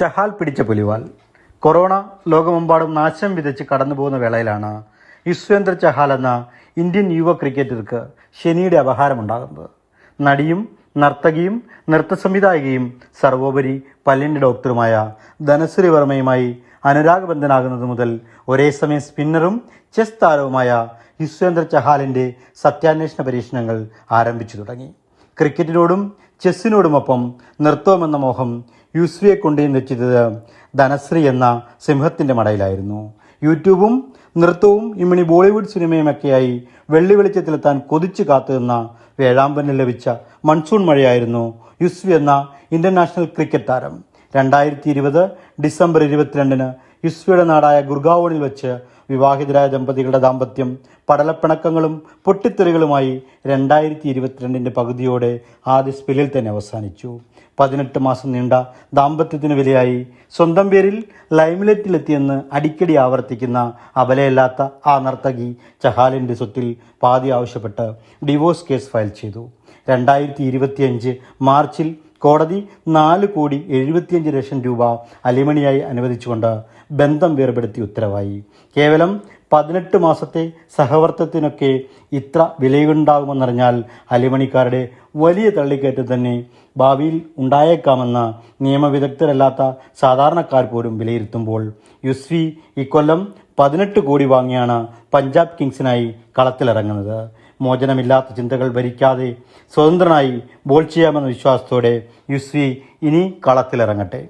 ചഹാൽ പിടിച്ച പുലിവാൽ. കൊറോണ ലോകമെമ്പാടും നാശം വിതച്ച് കടന്നുപോകുന്ന വേളയിലാണ് യുസ്വേന്ദ്ര ചഹാൽ എന്ന ഇന്ത്യൻ യുവ ക്രിക്കറ്റർക്ക് ശനിയുടെ അപഹാരമുണ്ടാകുന്നത്. നടിയും നർത്തകിയും നൃത്ത സംവിധായികയും സർവോപരി പല്ലിന്റെ ഡോക്ടറുമായ ധനശ്രീ വർമ്മയുമായി അനുരാഗബന്ധനാകുന്നത് മുതൽ ഒരേ സമയം സ്പിന്നറും ചെസ് താരവുമായ യുസ്വേന്ദ്ര ചഹാലിന്റെ സത്യാന്വേഷണ പരീക്ഷണങ്ങൾ ആരംഭിച്ചു തുടങ്ങി. ക്രിക്കറ്റിനോടും ചെസ്സിനോടുമൊപ്പം നൃത്തവുമെന്ന മോഹം യുസ്വിയെ കൊണ്ടുവന്നെത്തിയത് ധനശ്രീ എന്ന സിംഹത്തിന്റെ മടയിലായിരുന്നു. യൂട്യൂബും നൃത്തവും ഇമ്മിണി ബോളിവുഡ് സിനിമയുമൊക്കെയായി വെള്ളി വെളിച്ചത്തിലെത്താൻ കൊതിച്ചു കാത്തുനിന്ന വേഴാമ്പനിൽ ലഭിച്ച മൺസൂൺ മഴയായിരുന്നു യുസ്വി എന്ന ഇന്റർനാഷണൽ ക്രിക്കറ്റ് താരം. രണ്ടായിരത്തി ഇരുപത് ഡിസംബർ ഇരുപത്തിരണ്ടിന് യുസ്വിയുടെ നാടായ ഗുർഗാവോണിൽ വെച്ച് വിവാഹിതരായ ദമ്പതികളുടെ ദാമ്പത്യം പടലപ്പിണക്കങ്ങളും പൊട്ടിത്തെറികളുമായി രണ്ടായിരത്തി ഇരുപത്തിരണ്ടിന്റെ പകുതിയോടെ ആദ്യ സ്പെല്ലിൽ തന്നെ അവസാനിച്ചു. പതിനെട്ട് മാസം നീണ്ട ദാമ്പത്യത്തിന് വിലയായി സ്വന്തം പേരിൽ ലൈംലൈറ്റിലെത്തിയെന്ന് അടിക്കടി ആവർത്തിക്കുന്ന അബലയല്ലാത്ത ആ നർത്തകി ചഹാലിന്റെ സ്വത്തിൽ പാതി ആവശ്യപ്പെട്ട് ഡിവോഴ്സ് കേസ് ഫയൽ ചെയ്തു. രണ്ടായിരത്തി ഇരുപത്തിയഞ്ച് മാർച്ചിൽ കോടതി നാല് കോടി എഴുപത്തിയഞ്ച് ലക്ഷം രൂപ അലിമണിയായി അനുവദിച്ചുകൊണ്ട് ബന്ധം വേർപെടുത്തി ഉത്തരവായി. കേവലം പതിനെട്ട് മാസത്തെ സഹവർത്തത്തിനൊക്കെ ഇത്ര വിലയുണ്ടാകുമെന്നറിഞ്ഞാൽ അലിമണിക്കാരുടെ വലിയ തള്ളിക്കയറ്റം തന്നെ ഭാവിയിൽ ഉണ്ടായേക്കാമെന്ന നിയമവിദഗ്ധരല്ലാത്ത സാധാരണക്കാർ പോലും വിലയിരുത്തുമ്പോൾ യുസ്വി ഇക്കൊല്ലം പതിനെട്ട് കോടി വാങ്ങിയാണ് പഞ്ചാബ് കിങ്സിനായി കളത്തിലിറങ്ങുന്നത്. മോചനമില്ലാത്ത ചിന്തകൾ ഭരിക്കാതെ സ്വതന്ത്രനായി ബോൾ ചെയ്യാമെന്ന വിശ്വാസത്തോടെ യുസ്വി ഇനി കളത്തിലിറങ്ങട്ടെ.